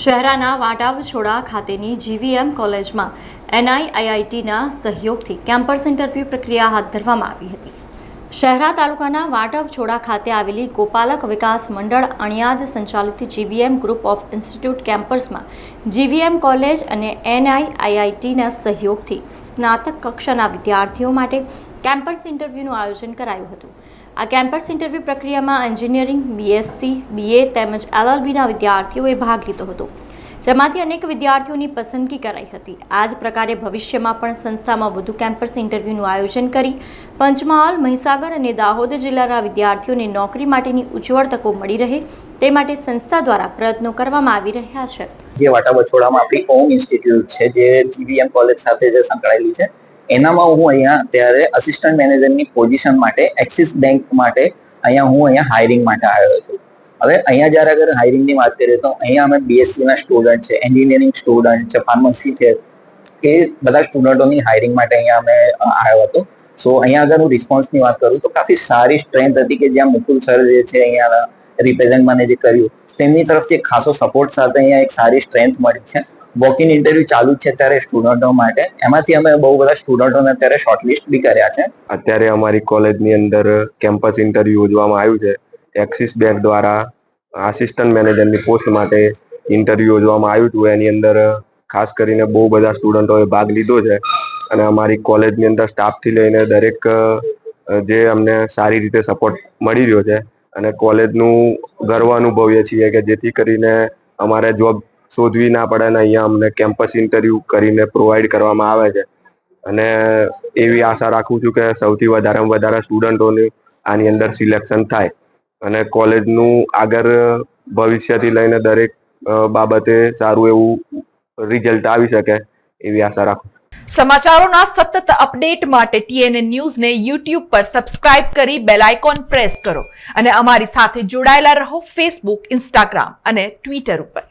શહેરાના વાટાવછોડા ખાતેની જીવીએમ કોલેજમાં એનઆઈઆઈઆઈટીના સહયોગથી કેમ્પસ ઇન્ટરવ્યૂ પ્રક્રિયા હાથ ધરવામાં આવી હતી. શહેરા તાલુકાના વાટવછોડા ખાતે આવેલી ગોપાલક વિકાસ મંડળ અણિયાદ સંચાલિત જીવીએમ ગ્રુપ ઓફ ઇન્સ્ટિટ્યૂટ કેમ્પસમાં જીવીએમ કોલેજ અને એનઆઈઆઈઆઈટીના સહયોગથી સ્નાતક કક્ષાના વિદ્યાર્થીઓ માટે કેમ્પસ ઇન્ટરવ્યૂનું આયોજન કરાયું હતું. આ કેમ્પસ ઇન્ટરવ્યૂ પ્રક્રિયામાં એન્જિનિયરિંગ, બીએસસી, બીએ તેમજ એલએલબીના વિદ્યાર્થીઓએ ભાગ લીધો હતો. જેમાંથી અનેક વિદ્યાર્થીઓની પસંદગી કરાઈ હતી. આ જ પ્રકારે ભવિષ્યમાં પણ સંસ્થામાં વધુ કેમ્પસ ઇન્ટરવ્યૂનું આયોજન કરી પંચમહાલ, મહીસાગર અને દાહોદ જિલ્લાના વિદ્યાર્થીઓને નોકરી માટેની ઉજ્જવળ તકો મળી રહે તે માટે સંસ્થા દ્વારા પ્રયત્નો કરવામાં આવી રહ્યા છે. જે વાટાવછોડામાં આપણી ઓમ ઇન્સ્ટિટ્યૂટ છે, જે જીવીએમ કોલેજ સાથે જે સંકળાયેલી છે, એનામાં હું અહીંયા અત્યારે અસિસ્ટન્ટ મેનેજરની પોઝિશન માટે એક્સિસ બેંક માટે અહીંયા હું અહીંયા હાયરિંગ માટે આવ્યો છું. હવે અહીંયા જ્યારે અગર હાયરિંગની વાત કરીએ તો અહીંયા અમે બીએસસીના સ્ટુડન્ટ છે એન્જિનિયરિંગ સ્ટુડન્ટ છે ફાર્મસી છે, એ બધા સ્ટુડન્ટોની હાયરિંગ માટે અહીંયા અમે આવ્યો હતો. સો અહીંયા અગર હું રિસ્પોન્સની વાત કરું તો કાફી સારી સ્ટ્રેન્થ હતી કે જ્યાં મુકુલ સર જે છે અહીંયા રિપ્રેઝેન્ટ મને જે કર્યું, તેમની તરફથી ખાસો સપોર્ટ સાથે અહીંયા એક સારી સ્ટ્રેન્થ મળી છે. વોક ઇન ઇન્ટરવ્યુ ચાલુ છે ત્યારે સ્ટુડન્ટો માટે, એમાંથી અમે બહુ બધા સ્ટુડન્ટોને અત્યારે શોર્ટલિસ્ટ બી કર્યા છે. અત્યારે અમારી કોલેજની અંદર કેમ્પસ ઇન્ટરવ્યુ યોજવામાં આવ્યું છે. એક્સિસ બેંક દ્વારા આસિસ્ટન્ટ મેનેજરની પોસ્ટ માટે ઇન્ટરવ્યુ યોજવામાં આવ્યું હતું. એની અંદર ખાસ કરીને બહુ બધા સ્ટુડન્ટોએ ભાગ લીધો છે અને અમારી કોલેજની અંદર સ્ટાફથી લઈને દરેક જે અમને સારી રીતે સપોર્ટ મળી રહ્યો છે અને કોલેજનું ગર્વ અનુભવીએ છીએ કે જેથી કરીને અમારે જોબ શોધવી ના પડે અને અહીંયા અમને કેમ્પસ ઇન્ટરવ્યુ કરીને પ્રોવાઈડ કરવામાં આવે છે. અને એવી આશા રાખું છું કે સૌથી વધારેમાં વધારે સ્ટુડન્ટોની આની અંદર સિલેક્શન થાય. અને કોલેજનું આગળ ભવિષ્યથી લઈને દરેક બાબતે સારું એવું રિઝલ્ટ આવી શકે એવી આશા રાખું સમાચારોના સતત અપડેટ માટે ટીએનએ ન્યૂઝને યુટ્યુબ પર સબસ્ક્રાઇબ કરી બેલ આઇકોન પ્રેસ કરો અને અમારી સાથે જોડાયેલા રહો ફેસબુક ઇન્સ્ટાગ્રામ અને ટ્વિટર ઉપર.